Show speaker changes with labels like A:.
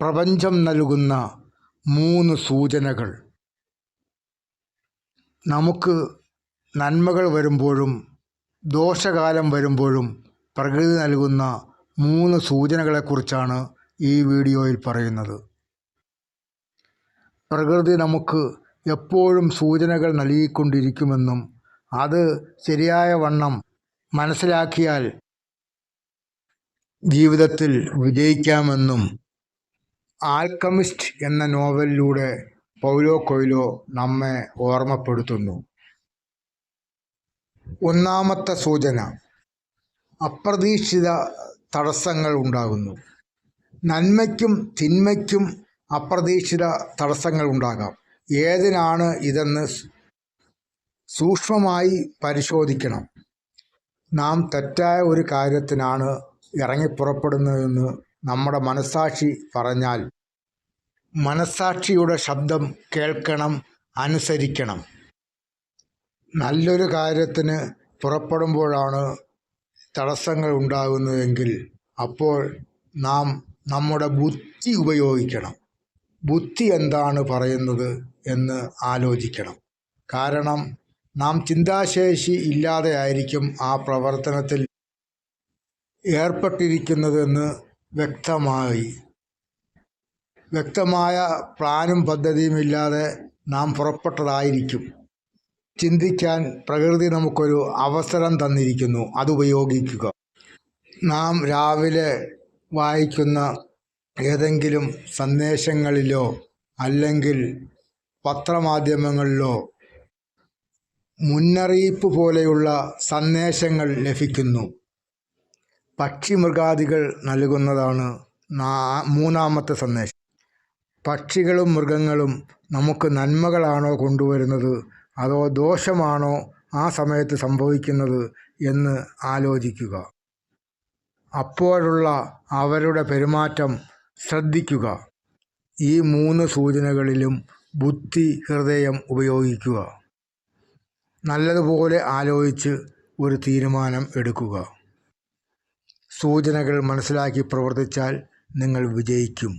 A: പ്രപഞ്ചം നൽകുന്ന മൂന്ന് സൂചനകൾ. നമുക്ക് നന്മകൾ വരുമ്പോഴും ദോഷകാലം വരുമ്പോഴും പ്രകൃതി നൽകുന്ന മൂന്ന് സൂചനകളെക്കുറിച്ചാണ് ഈ വീഡിയോയിൽ പറയുന്നത്. പ്രകൃതി നമുക്ക് എപ്പോഴും സൂചനകൾ നൽകിക്കൊണ്ടിരിക്കുമെന്നും അത് ശരിയായ വണ്ണം മനസ്സിലാക്കിയാൽ ജീവിതത്തിൽ വിജയിക്കാമെന്നും ആൽക്കമിസ്റ്റ് എന്ന നോവലിലൂടെ പൗലോ കൊയ്ലോ നമ്മെ ഓർമ്മപ്പെടുത്തുന്നു. ഒന്നാമത്തെ സൂചന അപ്രതീക്ഷിത തടസ്സങ്ങൾ ഉണ്ടാകുന്നു. നന്മയ്ക്കും തിന്മയ്ക്കും അപ്രതീക്ഷിത തടസ്സങ്ങൾ ഉണ്ടാകാം. ഏതിനാണ് ഇതെന്ന് സൂക്ഷ്മമായി പരിശോധിക്കണം. നാം തെറ്റായ ഒരു കാര്യത്തിനാണ് ഇറങ്ങിപ്പുറപ്പെടുന്നതെന്ന് നമ്മുടെ മനസാക്ഷി പറഞ്ഞാൽ മനസാക്ഷിയുടെ ശബ്ദം കേൾക്കണം അനുസരിക്കണം. നല്ലൊരു കാര്യത്തിന് പുറപ്പെടുമ്പോഴാണ് തടസ്സങ്ങൾ ഉണ്ടാകുന്നതെങ്കിൽ അപ്പോൾ നാം നമ്മുടെ ബുദ്ധി ഉപയോഗിക്കണം. ബുദ്ധി എന്താണ് പറയുന്നത് എന്ന് ആലോചിക്കണം. കാരണം നാം ചിന്താശേഷി ഇല്ലാതെ ആയിരിക്കും ആ പ്രവർത്തനത്തിൽ ഏർപ്പെട്ടിരിക്കുന്നതെന്ന് വ്യക്തമായി. വ്യക്തമായ പ്ലാനും പദ്ധതിയും ഇല്ലാതെ നാം പുറപ്പെട്ടതായിരിക്കും. ചിന്തിക്കാൻ പ്രകൃതി നമുക്കൊരു അവസരം തന്നിരിക്കുന്നു. അത് ഉപയോഗിക്കുക. നാം രാവിലെ വായിക്കുന്ന ഏതെങ്കിലും സന്ദേശങ്ങളിലോ അല്ലെങ്കിൽ പത്രമാധ്യമങ്ങളിലോ മുന്നറിയിപ്പ് പോലെയുള്ള സന്ദേശങ്ങൾ ലഭിക്കുന്നു. പക്ഷിമൃഗാദികൾ നൽകുന്നതാണ് മൂന്നാമത്തെ സന്ദേശം. പക്ഷികളും മൃഗങ്ങളും നമുക്ക് നന്മകളാണോ കൊണ്ടുവരുന്നത്? അതോ ദോഷമാണോ ആ സമയത്ത് സംഭവിക്കുന്നത് എന്ന് ആലോചിക്കുക. അപ്പോഴുള്ള അവരുടെ പെരുമാറ്റം ശ്രദ്ധിക്കുക. ഈ മൂന്ന് സൂചനകളിലും ബുദ്ധി ഹൃദയം ഉപയോഗിക്കുക. നല്ലതുപോലെ ആലോചിച്ച് ഒരു തീരുമാനം എടുക്കുക. സൂചനകൾ മനസ്സിലാക്കി പ്രവർത്തിച്ചാൽ നിങ്ങൾ വിജയിക്കും.